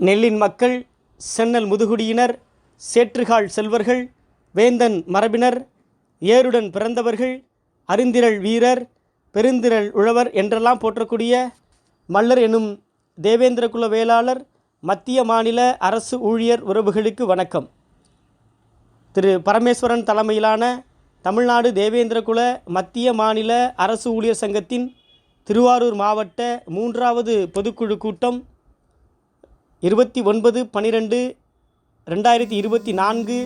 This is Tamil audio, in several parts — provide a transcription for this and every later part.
நெல்லின் மக்கள் சென்னல் முதுகுடியினர் சேற்றுகால் செல்வர்கள் வேந்தன் மரபினர் ஏருடன் பிறந்தவர்கள் அறிந்திரள் வீரர் பெருந்திரள் உழவர் என்றெல்லாம் போற்றக்கூடிய மல்லர் எனும் தேவேந்திரகுல வேளாளர் மத்திய மாநில அரசு ஊழியர் உறவுகளுக்கு வணக்கம். திரு பரமேஸ்வரன் தலைமையிலான தமிழ்நாடு தேவேந்திரகுல மத்திய மாநில அரசு ஊழியர் சங்கத்தின் திருவாரூர் மாவட்ட மூன்றாவது பொதுக்குழு கூட்டம் இருபத்தி ஒன்பது பன்னிரெண்டு ரெண்டாயிரத்தி இருபத்தி நான்கு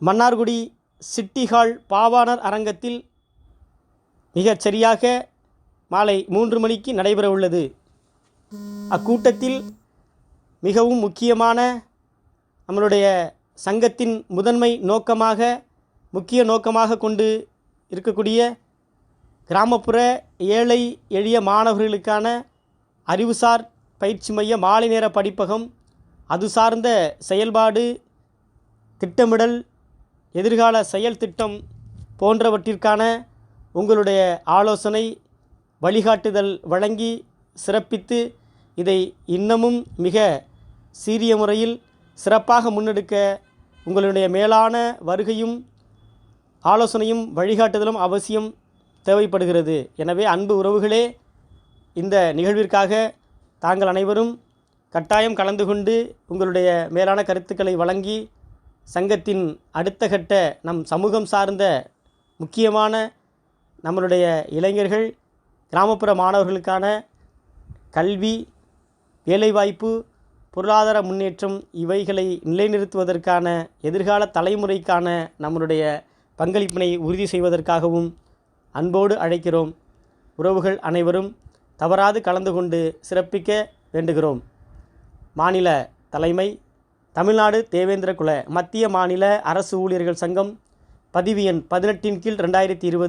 மன்னார்குடி சிட்டி ஹால் பாவாணர் அரங்கத்தில் மிகச் சரியாக மாலை மூன்று மணிக்கு நடைபெற உள்ளது அக்கூட்டத்தில் மிகவும் முக்கியமான நம்மளுடைய சங்கத்தின் முதன்மை நோக்கமாக முக்கிய நோக்கமாக கொண்டு இருக்கக்கூடிய கிராமப்புற ஏழை எளிய மாணவர்களுக்கான அறிவுசார் பயிற்சி மைய மாலை நேர படிப்பகம் அது சார்ந்த செயல்பாடு திட்டமிடல் எதிர்கால செயல் திட்டம் போன்றவற்றிற்கான உங்களுடைய ஆலோசனை வழிகாட்டுதல் வழங்கி சிறப்பித்து இதை இன்னமும் மிக சீரிய முறையில் சிறப்பாக முன்னெடுக்க உங்களுடைய மேலான வருகையும் ஆலோசனையும் வழிகாட்டுதலும் அவசியம் தேவைப்படுகிறது. எனவே அன்பு உறவுகளே இந்த நிகழ்விற்காக தாங்கள் அனைவரும் கட்டாயம் கலந்து கொண்டு உங்களுடைய மேலான கருத்துக்களை வழங்கி சங்கத்தின் அடுத்த கட்ட நம் சமூகம் சார்ந்த முக்கியமான நம்மளுடைய இளைஞர்கள் கிராமப்புற மாணவர்களுக்கான கல்வி வேலைவாய்ப்பு பொருளாதார முன்னேற்றம் இவைகளை நிலைநிறுத்துவதற்கான எதிர்கால தலைமுறைக்கான நம்மளுடைய பங்களிப்பினை உறுதி செய்வதற்காகவும் அன்போடு அழைக்கிறோம். உறவுகள் அனைவரும் தவறாது கலந்து கொண்டு சிறப்பிக்க வேண்டுகிறோம். மாநில தலைமை தமிழ்நாடு தேவேந்திர குல மத்திய மாநில அரசு ஊழியர்கள் சங்கம் பதிவு எண் பதினெட்டின் கீழ் ரெண்டாயிரத்தி இருபது